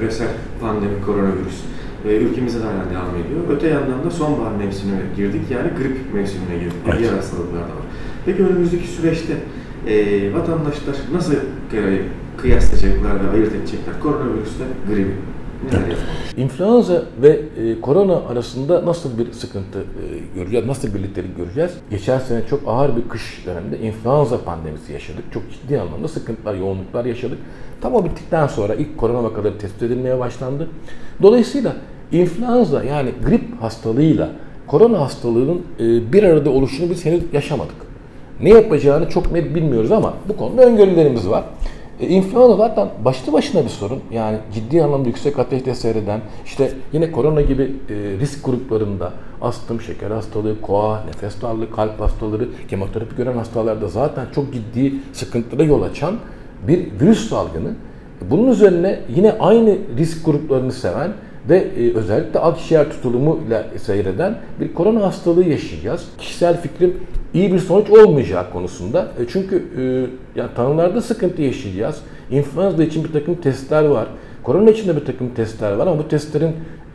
küresel pandemi koronavirüs e, ülkemizde de hala devam ediyor. Öte yandan da sonbahar mevsimine girdik yani grip mevsimine girdik. Evet. Diğer hastalıklar da var. Peki önümüzdeki süreçte e, vatandaşlar nasıl kıyaslayacaklar ve ayırt edecekler koronavirüsle gribi? İnfluenza ve e, korona arasında nasıl bir sıkıntı e, göreceğiz, nasıl birliktelik göreceğiz? Geçen sene çok ağır bir kış döneminde influenza pandemisi yaşadık. Çok ciddi anlamda sıkıntılar, yoğunluklar yaşadık. Tam o bittikten sonra ilk korona vakaları tespit edilmeye başlandı. Dolayısıyla influenza yani grip hastalığıyla korona hastalığının e, bir arada oluşunu biz henüz yaşamadık. Ne yapacağını çok net bilmiyoruz ama bu konuda öngörülerimiz var. E, influenza zaten başlı başına bir sorun. Yani ciddi anlamda yüksek ateşte seyreden, işte yine korona gibi e, risk gruplarında astım, şeker hastalığı, koa, nefes darlığı, kalp hastaları, kemoterapi gören hastalarda zaten çok ciddi sıkıntılara yol açan bir virüs salgını. Bunun üzerine yine aynı risk gruplarını seven ve e, özellikle akciğer tutulumuyla seyreden bir korona hastalığı yaşayacağız. Kişisel fikrim iyi bir sonuç olmayacağı konusunda. E, çünkü e, yani tanılarda sıkıntı yaşayacağız. İnfluenza için bir takım testler var. Korona için de bir takım testler var ama bu testlerin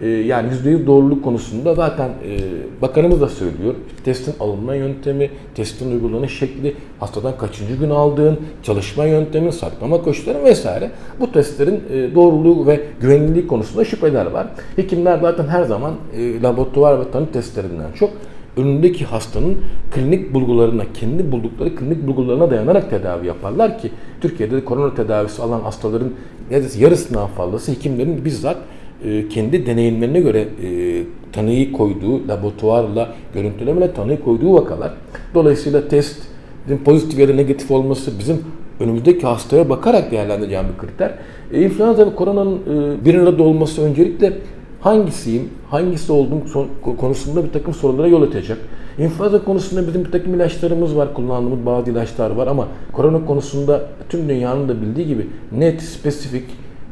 yani %100 doğruluk konusunda zaten e, bakanımız da söylüyor. Testin alınma yöntemi, testin uygulanış şekli, hastadan kaçıncı gün aldığın, çalışma yöntemi, saklama koşulları vesaire. Bu testlerin e, doğruluğu ve güvenilirliği konusunda şüpheler var. Hekimler zaten her zaman e, laboratuvar ve tanı testlerinden çok önündeki hastanın klinik bulgularına, kendi buldukları klinik bulgularına dayanarak tedavi yaparlar ki Türkiye'de de korona tedavisi alan hastaların neredeyse yarısından fazlası hekimlerin bizzat e, kendi deneyimlerine göre e, tanıyı koyduğu, laboratuvarla, görüntülemeyle tanıyı koyduğu vakalar. Dolayısıyla test pozitif ya da negatif olması bizim önümüzdeki hastaya bakarak değerlendireceğim bir kriter. E, influenza ve koronanın e, bir arada olması öncelikle hangisiyim, hangisi olduğum konusunda bir takım sorulara yol açacak. İnfluenza konusunda bizim bir takım ilaçlarımız var, kullandığımız bazı ilaçlar var ama korona konusunda tüm dünyanın da bildiği gibi net, spesifik,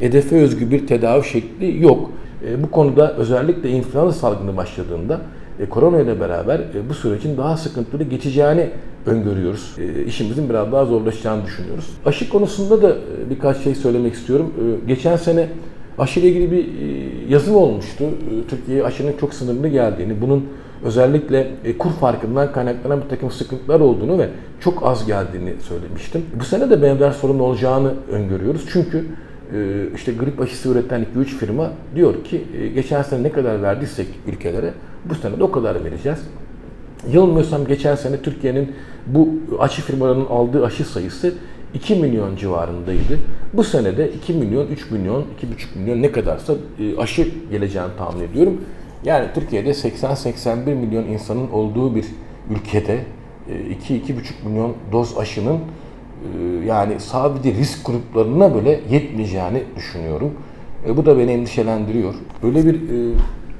hedefe özgü bir tedavi şekli yok. E, bu konuda özellikle influenza salgını başladığında e, korona ile beraber e, bu sürecin daha sıkıntılı geçeceğini öngörüyoruz. E, işimizin biraz daha zorlaşacağını düşünüyoruz. Aşı konusunda da e, birkaç şey söylemek istiyorum. E, geçen sene aşı ile ilgili bir e, yazım olmuştu. E, Türkiye'ye aşının çok sınırlı geldiğini, bunun özellikle e, kur farkından kaynaklanan bir takım sıkıntılar olduğunu ve çok az geldiğini söylemiştim. Bu sene de benzer sorun olacağını öngörüyoruz. Çünkü işte grip aşısı üreten 2-3 firma diyor ki e, geçen sene ne kadar verdiysek ülkelere bu sene de o kadar vereceğiz. Yanılmıyorsam geçen sene Türkiye'nin bu aşı firmalarının aldığı aşı sayısı 2 milyon civarındaydı. Bu sene de 2 milyon, 3 milyon, 2,5 milyon ne kadarsa e, aşı geleceğini tahmin ediyorum. Yani Türkiye'de 80-81 milyon insanın olduğu bir ülkede 2-2,5 milyon doz aşının e, yani sadece risk gruplarına böyle yetmeyeceğini düşünüyorum. E, bu da beni endişelendiriyor. Öyle bir e,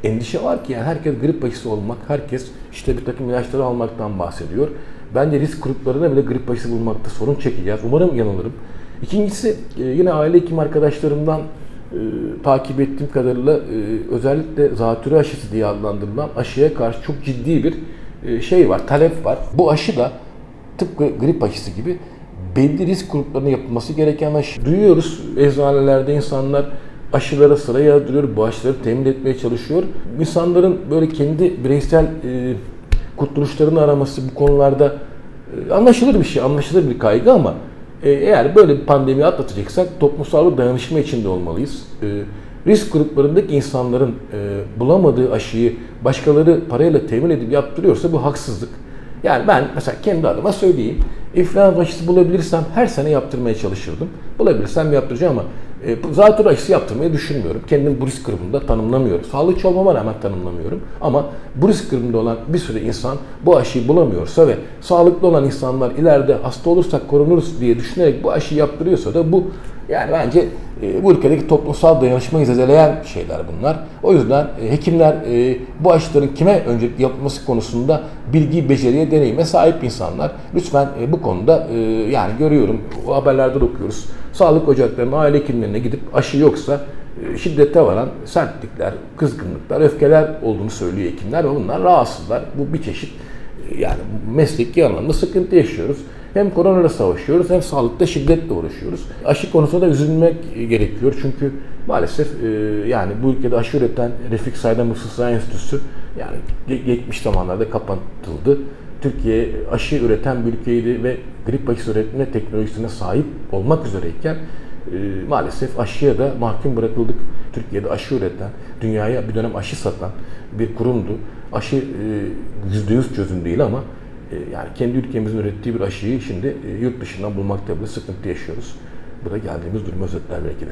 endişe var ki yani herkes grip aşısı olmak, herkes işte bir takım ilaçları almaktan bahsediyor. Bence risk gruplarına bile grip aşısı bulmakta sorun çekeceğiz. Umarım yanılırım. İkincisi e, yine aile hekim arkadaşlarımdan e, takip ettiğim kadarıyla e, özellikle zatürre aşısı diye adlandırılan aşıya karşı çok ciddi bir e, şey var, talep var. Bu aşı da tıpkı grip aşısı gibi belli risk gruplarına yapılması gereken aşı. Duyuyoruz eczanelerde insanlar aşılara sıra yazdırıyor, bu aşıları temin etmeye çalışıyor. İnsanların böyle kendi bireysel e, kurtuluşlarını araması bu konularda e, anlaşılır bir şey, anlaşılır bir kaygı ama e, eğer böyle bir pandemiyi atlatacaksak toplumsal bir dayanışma içinde olmalıyız. E, risk gruplarındaki insanların e, bulamadığı aşıyı başkaları parayla temin edip yaptırıyorsa bu haksızlık. Yani ben mesela kendi adıma söyleyeyim. İnfluenza aşısı bulabilirsem her sene yaptırmaya çalışırdım. Bulabilirsem yaptıracağım ama e, zatürre aşısı yaptırmayı düşünmüyorum. Kendim bu risk grubunda tanımlamıyorum. Sağlıkçı olmama rağmen tanımlamıyorum. Ama bu risk grubunda olan bir sürü insan bu aşıyı bulamıyorsa ve sağlıklı olan insanlar ileride hasta olursak korunuruz diye düşünerek bu aşıyı yaptırıyorsa da bu yani bence e, bu ülkedeki toplumsal dayanışmayı zedeleyen şeyler bunlar. O yüzden e, hekimler e, bu aşıların kime öncelikli yapılması konusunda bilgi, beceriye, deneyime sahip insanlar. Lütfen e, bu konuda e, yani görüyorum, o haberlerde de okuyoruz. Sağlık ocaklarına, aile hekimlerine gidip aşı yoksa e, şiddete varan sertlikler, kızgınlıklar, öfkeler olduğunu söylüyor hekimler ve bunlar rahatsızlar. Bu bir çeşit e, yani mesleki anlamda sıkıntı yaşıyoruz. Hem koronayla savaşıyoruz hem sağlıkta şiddetle uğraşıyoruz. Aşı konusunda da üzülmek gerekiyor çünkü maalesef e, yani bu ülkede aşı üreten Refik Saydam Mısır Enstitüsü yani ge- geçmiş zamanlarda kapatıldı. Türkiye aşı üreten bir ülkeydi ve grip aşısı üretme teknolojisine sahip olmak üzereyken e, maalesef aşıya da mahkum bırakıldık. Türkiye'de aşı üreten, dünyaya bir dönem aşı satan bir kurumdu. Aşı e, %100 çözüm değil ama yani kendi ülkemizin ürettiği bir aşıyı şimdi e, yurt dışından bulmakta bile sıkıntı yaşıyoruz. Bu da geldiğimiz durumu özetler belki de.